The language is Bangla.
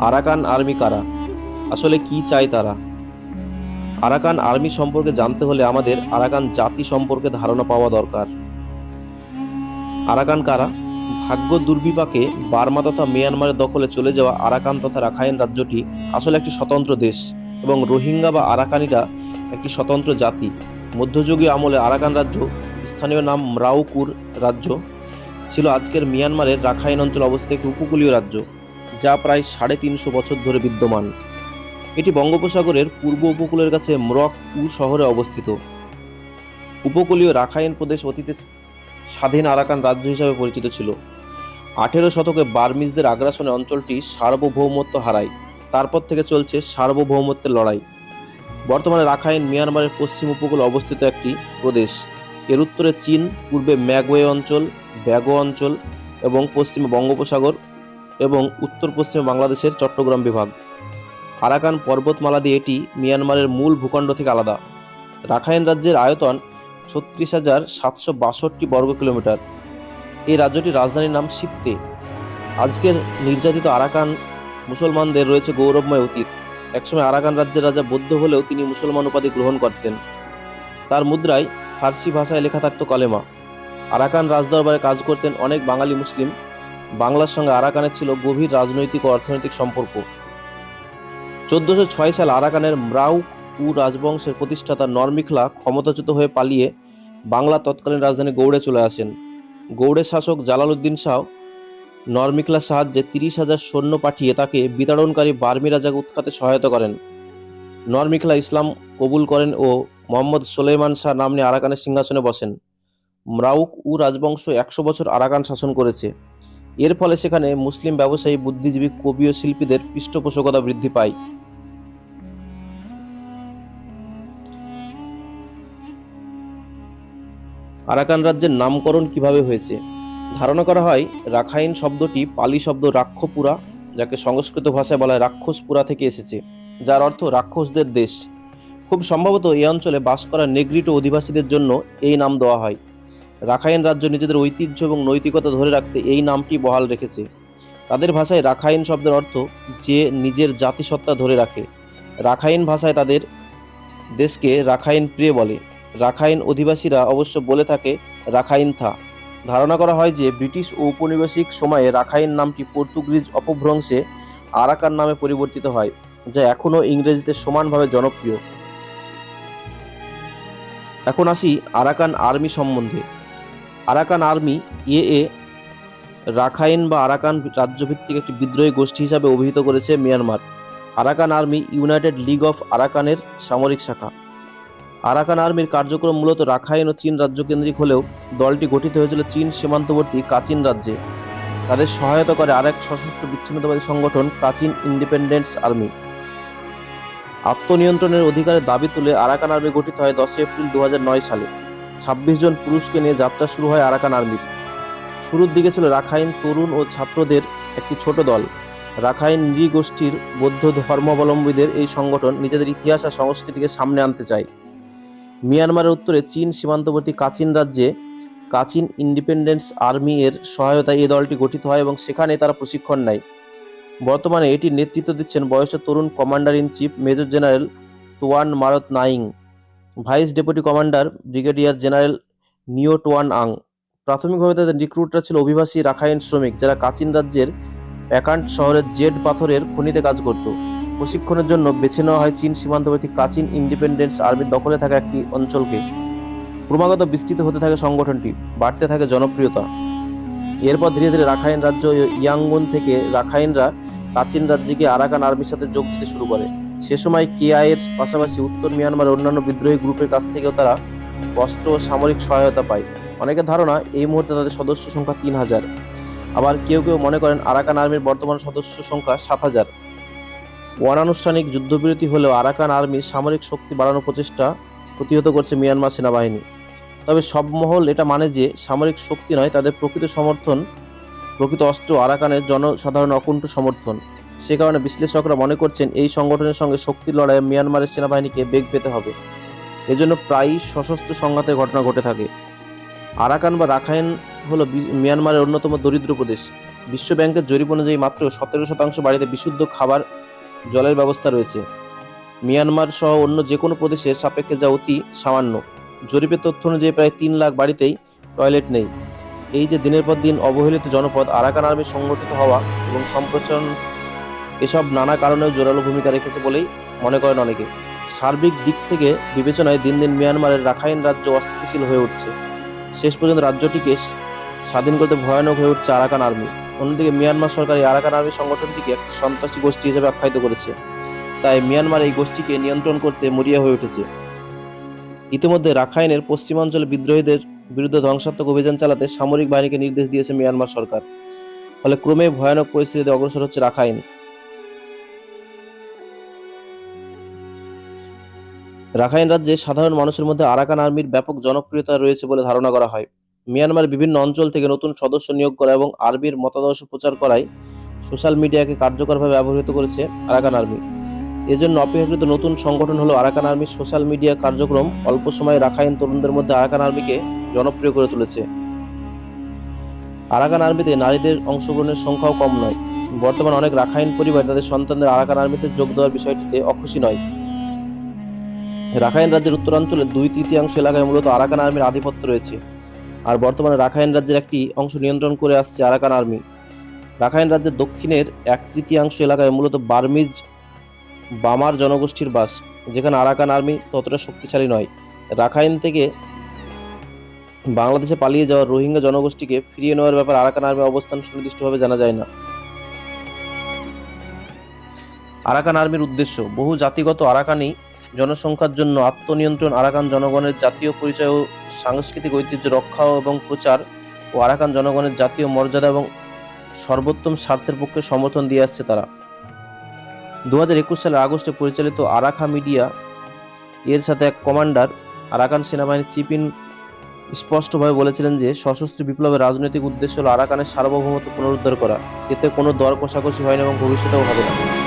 আরাকান আর্মি কারা? আসলে কি চায় তারা? আরাকান আর্মি সম্পর্কে জানতে হলে আমাদের আরাকান জাতি সম্পর্কে ধারণা পাওয়া দরকার। আরাকান কারা? ভাগ্য দুর্বিপাকে বার্মা তথা মিয়ানমারের দখলে চলে যাওয়া আরাকান তথা রাখাইন রাজ্যটি আসলে একটি স্বতন্ত্র দেশ এবং রোহিঙ্গা বা আরাকানিরা একটি স্বতন্ত্র জাতি। মধ্যযুগীয় আমলে আরাকান রাজ্য, স্থানীয় নাম রাউকুর রাজ্য, ছিল আজকের মিয়ানমারের রাখাইন অঞ্চল অবস্থিত একটি উপকূলীয় রাজ্য। যা প্রায় সাড়ে তিনশো বছর ধরে বিদ্যমান। এটি বঙ্গোপসাগরের পূর্ব উপকূলের কাছে মরক উ শহরে অবস্থিত। উপকূলীয় রাখাইন প্রদেশ অতীতে স্বাধীন আরাকান রাজ্য হিসাবে পরিচিত ছিল। আঠেরো শতকে বার্মিজদের আগ্রাসনে অঞ্চলটি সার্বভৌমত্ব হারায়। তারপর থেকে চলছে সার্বভৌমত্বের লড়াই। বর্তমানে রাখাইন মিয়ানমারের পশ্চিম উপকূলে অবস্থিত একটি প্রদেশ। এর উত্তরে চীন, পূর্বে ম্যাগওয়ে অঞ্চল ব্যাগো অঞ্চল এবং পশ্চিমে বঙ্গোপসাগর এবং উত্তর পশ্চিমে বাংলাদেশের চট্টগ্রাম বিভাগ। আরাকান পর্বতমালা দিয়ে এটি মিয়ানমারের মূল ভূখণ্ড থেকে আলাদা। রাখাইন রাজ্যের আয়তন ছত্রিশ হাজার সাতশো বাষট্টি বর্গ কিলোমিটার। এই রাজ্যটির রাজধানীর নাম সিত্তে আজকের নির্যাতিত আরাকান মুসলমানদের রয়েছে গৌরবময় অতীত। একসময় আরাকান রাজ্যের রাজা বৌদ্ধ হলেও তিনি মুসলমান উপাধি গ্রহণ করতেন। তার মুদ্রায় ফার্সি ভাষায় লেখা থাকত কালেমা। আরাকান রাজদরবারে কাজ করতেন অনেক বাঙালি মুসলিম। বাংলার সঙ্গে আরাকানের ছিল গভীর রাজনৈতিক ও অর্থনৈতিক সম্পর্ক। চোদ্দশো ছয় সাল আরাকানের ম্রাউ উ রাজবংশের প্রতিষ্ঠাতা নরমিখলা ক্ষমতাচ্যুত হয়ে পালিয়ে বাংলা তৎকালীন রাজধানী গৌড়ে চলে আসেন। গৌড়ের শাসক জালালউদ্দিন শাহ নরমিখলার সাহায্যে তিরিশ হাজার সৈন্য পাঠিয়ে তাকে বিতাড়নকারী বার্মি রাজাকে উৎখাতে সহায়তা করেন। নরমিখলা ইসলাম কবুল করেন ও মোহাম্মদ সোলেমান শাহ নাম নিয়ে আরাকানের সিংহাসনে বসেন। ম্রাউক উ রাজবংশ একশো বছর আরাকান শাসন করেছে। এর ফলে সেখানে মুসলিম ব্যবসায়ী, বুদ্ধিজীবী, কবি ও শিল্পীদের পৃষ্ঠপোষকতা বৃদ্ধি পায়। আরাকান রাজ্যের নামকরণ কীভাবে হয়েছে? ধারণা করা হয়, রাখাইন শব্দটি পালি শব্দ রাক্ষপুরা, যাকে সংস্কৃত ভাষায় বলা হয় রাক্ষসপুরা থেকে এসেছে, যার অর্থ রাক্ষসদের দেশ। খুব সম্ভবত এই অঞ্চলে বাস করা নেগ্রিটো অধিবাসীদের জন্য এই নাম দেওয়া হয়। রাখাইন রাজ্য নিজেদের ঐতিহ্য এবং নৈতিকতা ধরে রাখতে এই নামটি বহাল রেখেছে। তাদের ভাষায় রাখাইন শব্দের অর্থ যে নিজের জাতিসত্তা ধরে রাখে। রাখাইন ভাষায় তাদের দেশকে রাখাইন প্রিয় বলে। রাখাইন অধিবাসীরা অবশ্য বলে থাকে রাখাইন থা। ধারণা করা হয় যে ব্রিটিশ ও উপনিবেশিক সময়ে রাখাইন নামটি পর্তুগিজ অপভ্রংশে আরাকান নামে পরিবর্তিত হয়, যা এখনও ইংরেজিতে সমানভাবে জনপ্রিয়। এখন আসি আরাকান আর্মি সম্বন্ধে। Arakan Army, A A Rakhine বা আরাকান রাজ্যভিত্তিক একটি বিদ্রোহী গোষ্ঠী হিসাবে অভিহিত করেছে Myanmar. Arakan Army, United League of আরাকানের সামরিক শাখা। আরাকান আর্মির কার্যক্রম মূলত রাখাইন ও চীন রাজ্য কেন্দ্রিক হলেও দলটি গঠিত হয়েছিল চীন সীমান্তবর্তী কাচিন রাজ্যে। তাদের সহায়তা করে আরেক সশস্ত্র বিচ্ছিন্নতাবাদী সংগঠন কাচিন ইন্ডিপেন্ডেন্স আর্মি। আত্মনিয়ন্ত্রণের অধিকারের দাবি তুলে আরাকান আর্মি গঠিত হয় দশই এপ্রিল দু হাজার নয় সালে। ছাব্বিশ জন পুরুষকে নিয়ে যাত্রা শুরু হয় আরাকান আর্মির শুরুর দিকে ছিল রাখাইন তরুণ ও ছাত্রদের একটি ছোট দল। রাখাইন নৃগোষ্ঠীর বৌদ্ধ ধর্মাবলম্বীদের এই সংগঠন নিজেদের ইতিহাস আর সংস্কৃতিকে সামনে আনতে চায়। মিয়ানমারের উত্তরে চীন সীমান্তবর্তী কাচিন রাজ্যে কাচিন ইন্ডিপেন্ডেন্স আর্মি এর সহায়তায় এই দলটি গঠিত হয় এবং সেখানে তারা প্রশিক্ষণ নেয়। বর্তমানে এটির নেতৃত্ব দিচ্ছেন বয়স্ক তরুণ commander in chief major general Twan Mrat Naing. Vice deputy commander brigadier general Nyo Twan Awng. প্রাথমিকভাবে তাদের রিক্রুটরা ছিল অভিবাসী রাখাইন শ্রমিক, যারা কাচিন রাজ্যের একান্ট শহরের জেড পাথরের খনিতে কাজ করত। প্রশিক্ষণের জন্য বেছে নেওয়া হয় চীন সীমান্তবর্তী কাচিন ইন্ডিপেন্ডেন্স আর্মির দখলে থাকা একটি অঞ্চলকে। ক্রমাগত বিস্তৃত হতে থাকে সংগঠনটি, বাড়তে থাকে জনপ্রিয়তা। এরপর ধীরে ধীরে রাখাইন রাজ্য ইয়াঙ্গুন থেকে রাখাইনরা কাচিন রাজ্যকে আরাকান আর্মির সাথে যোগ দিতে শুরু করে। সে সময় কেআই এর পাশাপাশি উত্তর মিয়ানমারের অন্যান্য বিদ্রোহী গ্রুপের কাছ থেকেও তারা অস্ত্র ও সামরিক সহায়তা পায়। অনেকের ধারণা এই মুহূর্তে তাদের সদস্য সংখ্যা তিন হাজার। আবার কেউ কেউ মনে করেন আরাকান আর্মির বর্তমান সদস্য সংখ্যা সাত হাজার। অনানুষ্ঠানিক যুদ্ধবিরতি হলেও আরাকান আর্মির সামরিক শক্তি বাড়ানোর প্রচেষ্টা প্রতিহত করছে মিয়ানমার সেনাবাহিনী। তবে সব মহল এটা মানে যে সামরিক শক্তি নয়, তাদের প্রকৃত সমর্থন, প্রকৃত অস্ত্র আরাকানের জনসাধারণ অকুণ্ঠ সমর্থন। সে কারণে বিশ্লেষকরা মনে করছেন এই সংগঠনের সঙ্গে শক্তির লড়াইয়ে মিয়ানমারের সেনাবাহিনীকে বেগ পেতে হবে। এজন্য প্রায়ই সশস্ত্র সংঘাতের ঘটনা ঘটে থাকে। আরাকান বা রাখাইন হলো মিয়ানমারের অন্যতম দরিদ্র প্রদেশ। বিশ্ব ব্যাংকের জরিপ অনুযায়ী মাত্র সতেরো শতাংশ বাড়িতে বিশুদ্ধ খাবার, জলের ব্যবস্থা রয়েছে। মিয়ানমার সহ অন্য যে কোনো প্রদেশের সাপেক্ষে যা অতি সামান্য। জরিপের তথ্য অনুযায়ী প্রায় তিন লাখ বাড়িতেই টয়লেট নেই। এই যে দিনের পর দিন অবহেলিত জনপদ আরাকান আর্মি সংগঠিত হওয়া এবং সম্প্রচারণ এসব নানা কারণেও জোরালো ভূমিকা রেখেছে বলেই মনে করেন অনেকে। সার্বিক দিক থেকে বিবেচনায় দিন দিন মিয়ানমারের রাখাইন রাজ্য অস্থিতিশীল হয়ে উঠছে। শেষ পর্যন্ত রাজ্যটিকে স্বাধীন করতে ভয়ানক হয়ে উঠছে আরাকান আর্মি। অন্যদিকে মিয়ানমার সরকার এই আরাকান আর্মি সংগঠনটিকে একটি সন্ত্রাসী গোষ্ঠী হিসেবে আখ্যায়িত করেছে। তাই মিয়ানমার এই গোষ্ঠীকে নিয়ন্ত্রণ করতে মরিয়া হয়ে উঠেছে। ইতিমধ্যে রাখাইনের পশ্চিমাঞ্চলে বিদ্রোহীদের বিরুদ্ধে ধ্বংসাত্মক অভিযান চালাতে সামরিক বাহিনীকে নির্দেশ দিয়েছে মিয়ানমার সরকার। ফলে ক্রমে ভয়ানক পরিস্থিতিতে অগ্রসর হচ্ছে রাখাইন। রাখাইন রাজ্যে সাধারণ মানুষের মধ্যে আরাকান আর্মির ব্যাপক জনপ্রিয়তা রয়েছে বলে ধারণা করা হয়। মিয়ানমার বিভিন্ন অঞ্চল থেকে নতুন সদস্য নিয়োগ করা এবং আর্মির মতাদর্শ প্রচার করায় সোশ্যাল মিডিয়াকে কার্যকরভাবে ব্যবহৃত করেছে আরাকান আর্মি। এজন্য অপেক্ষাকৃত নতুন সংগঠন হলো আরাকান আর্মির সোশ্যাল মিডিয়া কার্যক্রম অল্প সময়ে রাখাইন তরুণদের মধ্যে আরাকান আর্মিকে জনপ্রিয় করে তুলেছে। আরাকান আর্মিতে নারীদের অংশগ্রহণের সংখ্যাও কম নয়। বর্তমানে অনেক রাখাইন পরিবার তাদের সন্তানদের আরাকান আর্মিতে যোগ দেওয়ার বিষয়টিতে অখুশি নয়। রাখাইন রাজ্যের উত্তরাঞ্চলের দুই তৃতীয়াংশ এলাকায় মূলত আরাকান আর্মির আধিপত্য রয়েছে। আর বর্তমানে রাখাইন রাজ্যের একটি অংশ নিয়ন্ত্রণ করে আসছে আরাকান আর্মি। রাখাইন রাজ্যের দক্ষিণের এক তৃতীয়াংশ এলাকায় মূলত বার্মিজ বামার জনগোষ্ঠীর বাস, যেখানে আরাকান আর্মি ততটা শক্তিশালী নয়। রাখাইন থেকে বাংলাদেশে পালিয়ে যাওয়া রোহিঙ্গা জনগোষ্ঠীকে ফিরিয়ে নেওয়ার ব্যাপারে আরাকান আর্মির অবস্থান সুনির্দিষ্টভাবে জানা যায় না। আরাকান আর্মির উদ্দেশ্য, বহু জাতিগত আরাকানি জনসংখ্যার জন্য আত্মনিয়ন্ত্রণ আরাকান জনগণের জাতীয় পরিচয় ও সাংস্কৃতিক ঐতিহ্য রক্ষা এবং প্রচার ও আরাকান জনগণের জাতীয় মর্যাদা এবং সর্বোত্তম স্বার্থের পক্ষে সমর্থন দিয়ে আসছে তারা। দু হাজার একুশ সালের আগস্টে পরিচালিত আরাখা মিডিয়া এর সাথে এক কমান্ডার, আরাকান সেনাবাহিনীর চিফ ইন স্পষ্টভাবে বলেছিলেন যে, সশস্ত্র বিপ্লবের রাজনৈতিক উদ্দেশ্য হল আরাকানের সার্বভৌমত্ব পুনরুদ্ধার করা। এতে কোনো দর কষাকষি হয়নি এবং ভবিষ্যতেও হবে না।